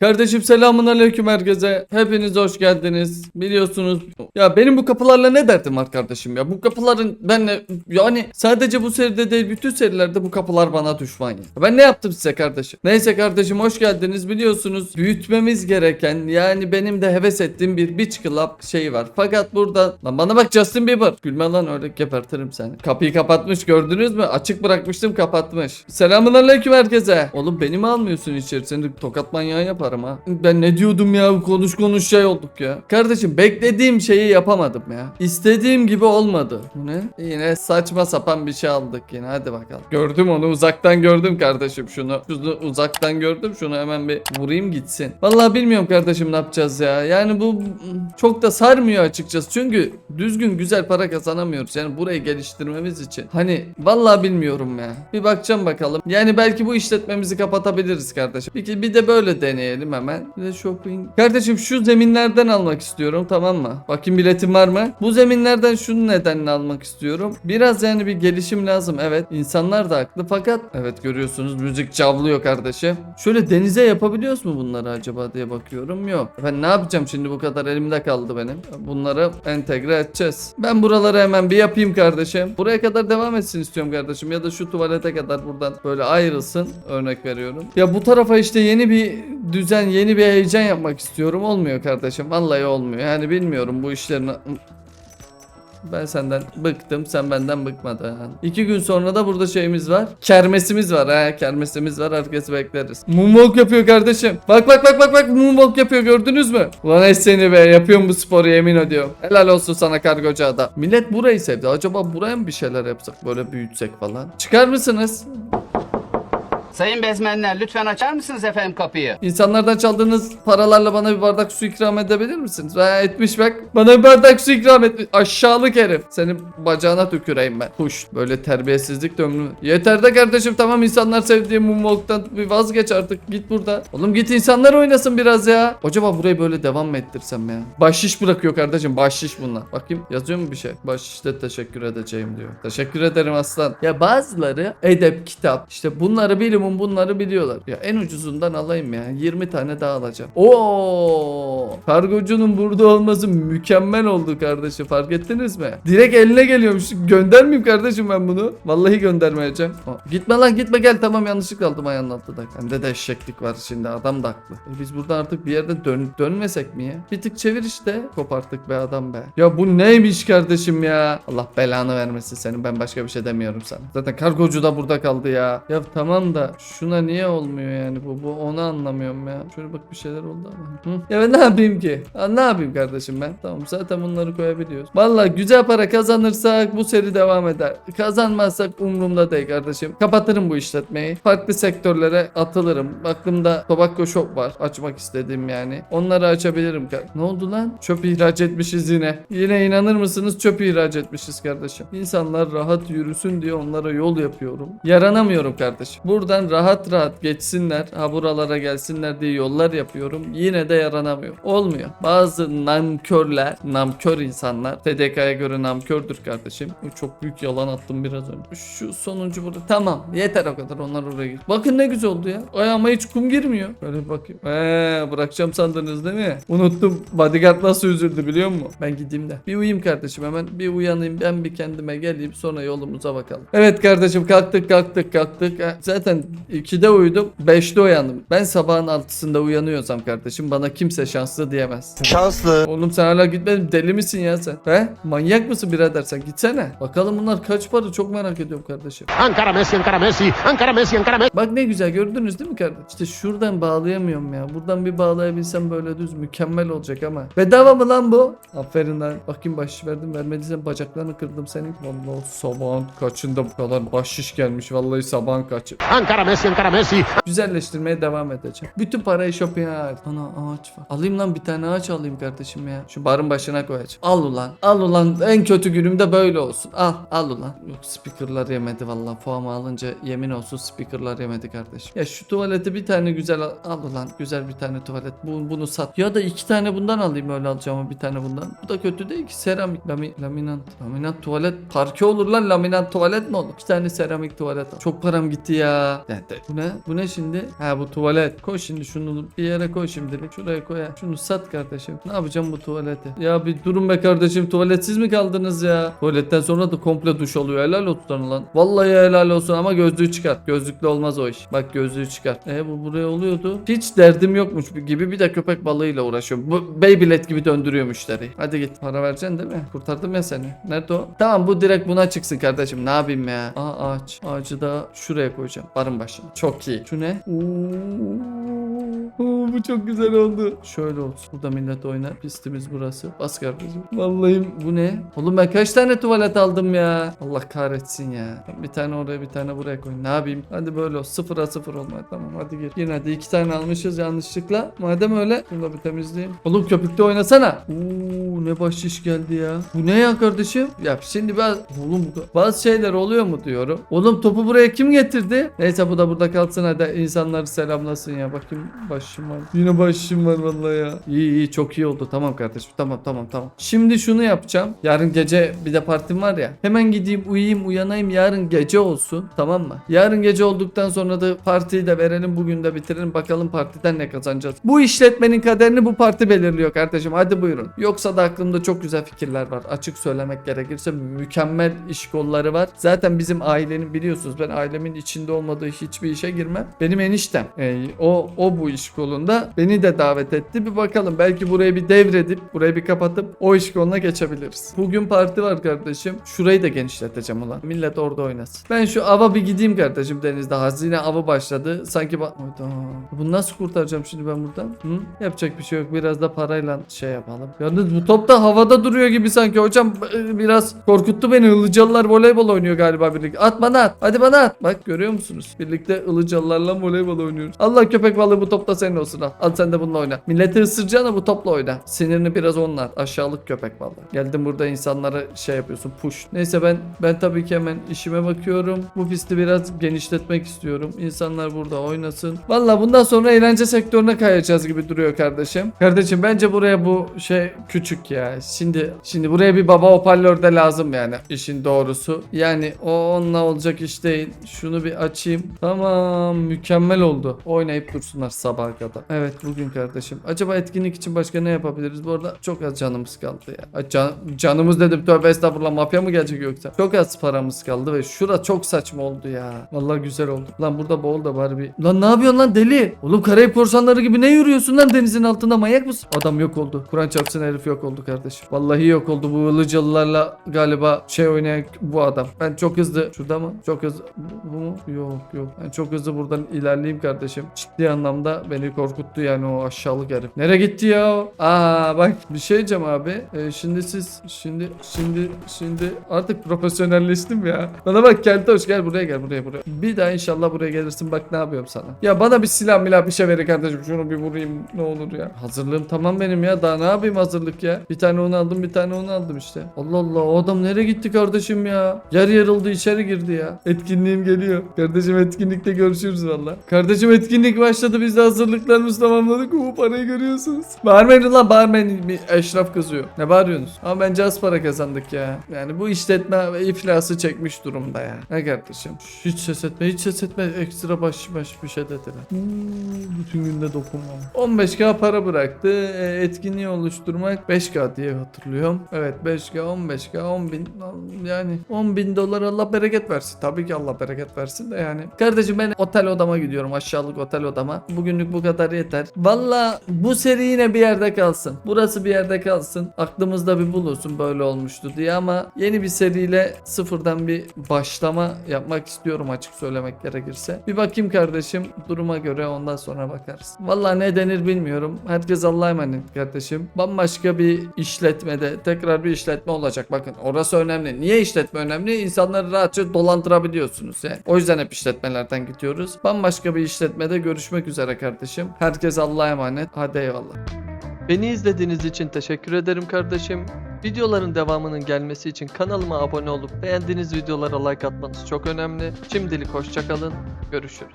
Kardeşim selamun aleyküm herkese. Hepiniz hoş geldiniz. Biliyorsunuz ya benim bu kapılarla ne derdim var kardeşim ya. Bu kapıların benle yani sadece bu seride değil bütün serilerde bu kapılar bana düşman ya. Ben ne yaptım size kardeşim? Neyse kardeşim hoş geldiniz. Biliyorsunuz büyütmemiz gereken yani benim de heves ettiğim bir beach club şeyi var. Fakat burada lan bana bak Justin Bieber. Gülme lan öyle gebertirim seni. Kapıyı kapatmış gördünüz mü? Açık bırakmıştım kapatmış. Selamun aleyküm herkese. Oğlum beni mi almıyorsun içeri? Seni tokat manyağı yaparım ha. Ben ne diyordum ya? Konuş konuş şey olduk ya. Kardeşim beklediğim şeyi yapamadım ya. İstediğim gibi olmadı. Bu ne? Yine saçma sapan bir şey aldık yine. Hadi bakalım. Gördüm onu uzaktan gördüm kardeşim şunu. Şunu uzaktan gördüm. Şunu hemen bir vurayım gitsin. Vallahi bilmiyorum kardeşim ne yapacağız ya. Yani bu çok da sarmıyor açıkçası. Çünkü düzgün güzel para kazanamıyoruz. Yani burayı geliştirmemiz için. Hani vallahi bilmiyorum ya. Bir bakacağım bakalım. Yani belki bu işletmemizi kapatabiliriz kardeşim. Bir, de böyle deneyelim hemen. Bir shopping. Kardeşim şu zeminlerden almak istiyorum tamam mı? Bakayım biletim var mı? Bu zeminlerden şunun nedenini almak istiyorum. Biraz yani bir gelişim lazım. Evet insanlar da haklı fakat evet görüyorsunuz müzik cavlıyor kardeşim. Şöyle denize yapabiliyoruz mu bunları acaba diye bakıyorum. Yok. Ben ne yapacağım şimdi bu kadar elimde kaldı benim. Bunları entegre edeceğiz. Ben buraları hemen bir yapayım kardeşim. Buraya kadar devam etsin istiyorum kardeşim. Ya da şu tuvalete kadar buradan böyle ayrılsın. Örnek veriyorum. Ya bu tarafa işte yeni bir düzen, yeni bir heyecan yapmak istiyorum. Olmuyor kardeşim. Vallahi olmuyor. Yani bilmiyorum bu işlerin ben senden bıktım, sen benden bıkmadın. İki gün sonra da burada şeyimiz var. Kermesimiz var ha, kermesimiz var. Herkes bekleriz. Moonwalk yapıyor kardeşim. Bak bak bak bak bak moonwalk yapıyor gördünüz mü? Ulan es seni be, yapıyorum bu sporu yemin ediyorum. Helal olsun sana kargocu adam. Millet burayı sevdi. Acaba buraya mı bir şeyler yapsak, böyle büyütsek falan? Çıkar mısınız? Sayın bezmenler lütfen açar mısınız efendim kapıyı? İnsanlardan çaldığınız paralarla bana bir bardak su ikram edebilir misiniz? Ha, etmiş bak. Bana bir bardak su ikram etmiş. Aşağılık herif. Senin bacağına tüküreyim ben. Kuş. Böyle terbiyesizlik de. Yeter de kardeşim tamam insanlar sevdiği Moonwalk'tan bir vazgeç artık. Git burada. Oğlum git insanlar oynasın biraz ya. Acaba burayı böyle devam mı ettirsem ya? Bahşiş bırakıyor kardeşim. Bahşiş bunlar. Bakayım yazıyor mu bir şey? Bahşişte teşekkür edeceğim diyor. Teşekkür ederim aslan. Ya bazıları edep, kitap. işte bunları bilimum bunları biliyorlar. Ya en ucuzundan alayım ya. 20 tane daha alacağım. Oo! Kargocunun burada olması mükemmel oldu kardeşim. Fark ettiniz mi? Direkt eline geliyormuş. Göndermeyeyim kardeşim ben bunu. Vallahi göndermeyeceğim. Aa, gitme lan gitme gel tamam yanlışlıkla aldım ayağının altında. Bende de eşeklik var şimdi adam da haklı. E biz buradan artık bir yerde dön dönmesek mi ya? Bir tık çevir işte. Koparttık be adam be. Ya bu neymiş kardeşim ya? Allah belanı vermesin senin ben başka bir şey demiyorum sana. Zaten kargocu da burada kaldı ya. Ya tamam da şuna niye olmuyor yani bu? Bu onu anlamıyorum ya. Şöyle bak bir şeyler oldu ama. Hı? Ya ben ne yapayım ki? Ha, ne yapayım kardeşim ben? Tamam zaten bunları koyabiliyoruz. Vallahi güzel para kazanırsak bu seri devam eder. Kazanmazsak umurumda değil kardeşim. Kapatırım bu işletmeyi. Farklı sektörlere atılırım. Aklımda tobacco shop var. Açmak istediğim yani. Onları açabilirim. Ne oldu lan? Çöp ihraç etmişiz yine. Yine inanır mısınız çöp ihraç etmişiz kardeşim. İnsanlar rahat yürüsün diye onlara yol yapıyorum. Yaranamıyorum kardeşim. Buradan rahat rahat geçsinler. Ha buralara gelsinler diye yollar yapıyorum. Yine de yaranamıyor. Olmuyor. Bazı namkörler, namkör insanlar TDK'ya göre namkördür kardeşim. Çok büyük yalan attım biraz önce. Şu sonuncu burada. Tamam. Yeter o kadar. Onlar oraya git. Bakın ne güzel oldu ya. Ayağıma hiç kum girmiyor. Böyle bakayım. Eee bırakacağım sandınız değil mi? Unuttum. Bodyguard nasıl üzüldü biliyor musun? Ben gideyim de. Bir uyuyayım kardeşim hemen. Bir uyanayım. Ben bir kendime geleyim. Sonra yolumuza bakalım. Evet kardeşim kalktık kalktık kalktık. Zaten 2'de uyudum. 5'te uyandım. Ben sabahın 6'sında uyanıyorsam kardeşim bana kimse şanslı diyemez. Şanslı. Oğlum sen hala gitmedin deli misin ya sen? He? Manyak mısın birader sen gitsene. Bakalım bunlar kaç para çok merak ediyorum kardeşim. Ankara Messi, Ankara Messi, Ankara Messi, Ankara Messi. Bak ne güzel gördünüz değil mi kardeşim? İşte şuradan bağlayamıyorum ya. Buradan bir bağlayabilsem böyle düz mükemmel olacak ama. Bedava mı lan bu? Aferin lan. Bakayım bahşiş verdim vermediysen bacaklarını kırdım senin. Vallahi sabahın kaçında bu kadar bahşiş gelmiş. Vallahi sabahın kaçı. Ankara Messi, Ankara Messi. Güzelleştirmeye devam edeceğim. Bütün parayı shopping'e harcadım. Ana ağaç var. Alayım lan bir tane ağaç alayım kardeşim ya. Şu barın başına koyacağım. Al ulan. Al ulan. En kötü günümde böyle olsun. Al. Al ulan. Yok speakerlar yemedi vallahi. Puanı alınca yemin olsun speakerlar yemedi kardeşim. Ya şu tuvaleti bir tane güzel al. Al ulan. Güzel bir tane tuvalet. Bu, bunu sat. Ya da iki tane bundan alayım öyle alacağım bir tane bundan. Bu da kötü değil ki. Seramik. Lami, laminant. Laminant tuvalet. Parke olur lan. Laminant tuvalet mi olur? İki tane seramik tuvalet al. Çok param gitti ya. De, de. Bu ne? Bu ne şimdi? Ha bu tuvalet. Koy şimdi şunu bir yere koy şimdilik. Şuraya koy. ya. Şunu sat kardeşim. Ne yapacağım bu tuvaleti? Ya bir durun be kardeşim. Tuvaletsiz mi kaldınız ya? Tuvaletten sonra da komple duş oluyor. Helal olsun lan. Vallahi helal olsun ama gözlüğü çıkar. Gözlükle olmaz o iş. Bak gözlüğü çıkar. E bu buraya oluyordu. Hiç derdim yokmuş gibi bir de köpek balığıyla uğraşıyorum. Bu Beyblade gibi döndürüyor müşteriyi. Hadi git. Para vereceksin değil mi? Kurtardım ya seni. Nerede o? Tamam bu direkt buna çıksın kardeşim. Ne yapayım ya? Aa ağaç. Ağacı da şuraya koyacağım. Barın başına. Çok iyi. Şu ne? Bu çok güzel oldu. Şöyle olsun. Burada millet oynar. Pistimiz burası. Bas kardeşim. Vallahi bu ne? Oğlum ben kaç tane tuvalet aldım ya? Allah kahretsin ya. Bir tane oraya bir tane buraya koy. Ne yapayım? Hadi böyle olsun. Sıfıra sıfır olma. Tamam hadi gir. Gir hadi. iki tane almışız yanlışlıkla. Madem öyle. Bunu da bir temizleyeyim. Oğlum köpükte oynasana. Oo ne bahşiş geldi ya. Bu ne ya kardeşim? Ya şimdi ben oğlum bazı şeyler oluyor mu diyorum. Oğlum topu buraya kim getirdi? Neyse bu da burada kalsın hadi insanları selamlasın ya. Bakayım başım Yine başım var vallahi ya. İyi iyi çok iyi oldu. Tamam kardeşim. Tamam tamam tamam. Şimdi şunu yapacağım. Yarın gece bir de partim var ya. Hemen gideyim uyuyayım uyanayım. Yarın gece olsun. Tamam mı? Yarın gece olduktan sonra da partiyi de verelim. Bugün de bitirelim. Bakalım partiden ne kazanacağız. Bu işletmenin kaderini bu parti belirliyor kardeşim. Hadi buyurun. Yoksa da aklımda çok güzel fikirler var. Açık söylemek gerekirse mükemmel iş kolları var. Zaten bizim ailenin biliyorsunuz ben ailemin içinde olmadığı hiçbir işe girmem. Benim eniştem. e, o o bu iş kolunda beni de davet etti. Bir bakalım belki burayı bir devredip burayı bir kapatıp o iş koluna geçebiliriz. Bugün parti var kardeşim. Şurayı da genişleteceğim ulan. Millet orada oynasın. Ben şu ava bir gideyim kardeşim denizde. Hazine avı başladı. Sanki bak... Bunu nasıl kurtaracağım şimdi ben buradan? Hı? Yapacak bir şey yok. Biraz da parayla şey yapalım. Yalnız bu top da havada duruyor gibi sanki. Hocam e, biraz korkuttu beni. Ilıcalılar voleybol oynuyor galiba birlikte. At bana at. Hadi bana at. Bak görüyor musunuz? Birlikte ılıcalılarla voleybol oynuyoruz. Allah köpek balığı bu top da senin olsun al. Al sen de bununla oyna. Milleti ısıracağına bu topla oyna. Sinirini biraz onunla at. Aşağılık köpek balığı. Geldim burada insanlara şey yapıyorsun. Push. Neyse ben ben tabii ki hemen işime bakıyorum. Bu pisti biraz genişletmek istiyorum. İnsanlar burada oynasın. Valla bundan sonra eğlence sektörüne kayacağız gibi duruyor kardeşim. Kardeşim bence buraya bu şey küçük ya. Şimdi şimdi buraya bir baba hoparlör de lazım yani işin doğrusu. Yani o onunla olacak iş değil. Şunu bir açayım. Tamam mükemmel oldu. Oynayıp dursunlar sabaha kadar. Evet bugün kardeşim. Acaba etkinlik için başka ne yapabiliriz? Bu arada çok az canımız kaldı ya. Can- canımız dedim tövbe estağfurullah mafya mı gelecek yoksa? Çok az paramız kaldı ve şura çok saçma oldu ya. Vallahi güzel oldu. Lan burada boğul da bari bir. Lan ne yapıyorsun lan deli? Oğlum Karayip korsanları gibi ne yürüyorsun lan denizin altında manyak mısın? Adam yok oldu. Kur'an çarpsın herif yok oldu kardeşim. Vallahi yok oldu bu ılıcalılarla galiba şey oynayan bu adam. Ben çok hızlı. Şurada mı? Çok hızlı. Bu, mu? Yok yok. Ben çok hızlı buradan ilerleyeyim kardeşim. Ciddi anlamda beni korkuttu yani o aşağılık herif. Nereye gitti ya? Aa bak bir şey diyeceğim abi. Ee, şimdi siz şimdi şimdi şimdi artık profesyonelleştim ya. Bana bak Keltoş gel buraya gel buraya buraya. Bir daha inşallah buraya gelirsin bak ne yapıyorum sana. Ya bana bir silah milah bir şey verin kardeşim şunu bir vurayım ne olur ya. Hazırlığım tamam benim ya daha ne yapayım hazırlık ya. Bir tane onu aldım bir tane onu aldım işte. Allah Allah o adam nereye gitti kardeşim ya. Yer yarıldı içeri girdi ya. Etkinliğim geliyor. Kardeşim etkinlikte görüşürüz valla. Kardeşim etkinlik başladı biz de hazırlıklarımızı tamamladık. Oo parayı görüyorsunuz. Bağırmayın lan bağırmayın. Bir eşraf kızıyor. Ne bağırıyorsunuz? Ama bence az para kazandık ya. Yani bu işletme iflası çekmiş durumda ya. Ne kardeşim? Hiç ses etme hiç ses etme. Ekstra baş baş bir şey dediler. Bütün günde dokunmam. 15k para bıraktı. E, etkinliği oluşturmak 5k diye hatırlıyorum. Evet 5k 15k 10 bin yani 10 bin dolar Allah bereket versin. Tabii ki Allah bereket versin de yani. Kardeşim ben otel odama gidiyorum aşağılık otel odama. Bugünlük bu kadar yeter. Valla bu seri yine bir yerde kalsın. Burası bir yerde kalsın. Aklımızda bir bulunsun böyle olmuştu diye ama yeni bir seriyle sıfırdan bir başlama yapmak istiyorum açık söylemek gerekirse. Bir bakayım kardeşim duruma göre ondan sonra bakarız. Valla ne denir bilmiyorum. Herkes Allah'a emanet kardeşim. Bambaşka bir işletmede tekrar bir işletme olacak. Bakın orası önemli. Niye işletme önemli? İnsanları rahatça dolandırabiliyorsunuz yani. O yüzden hep işletmelerden gidiyoruz. Bambaşka bir işletmede görüşmek üzere kardeşim. Herkes Allah'a emanet. Hadi eyvallah. Beni izlediğiniz için teşekkür ederim kardeşim. Videoların devamının gelmesi için kanalıma abone olup beğendiğiniz videolara like atmanız çok önemli. Şimdilik hoşçakalın. Görüşürüz.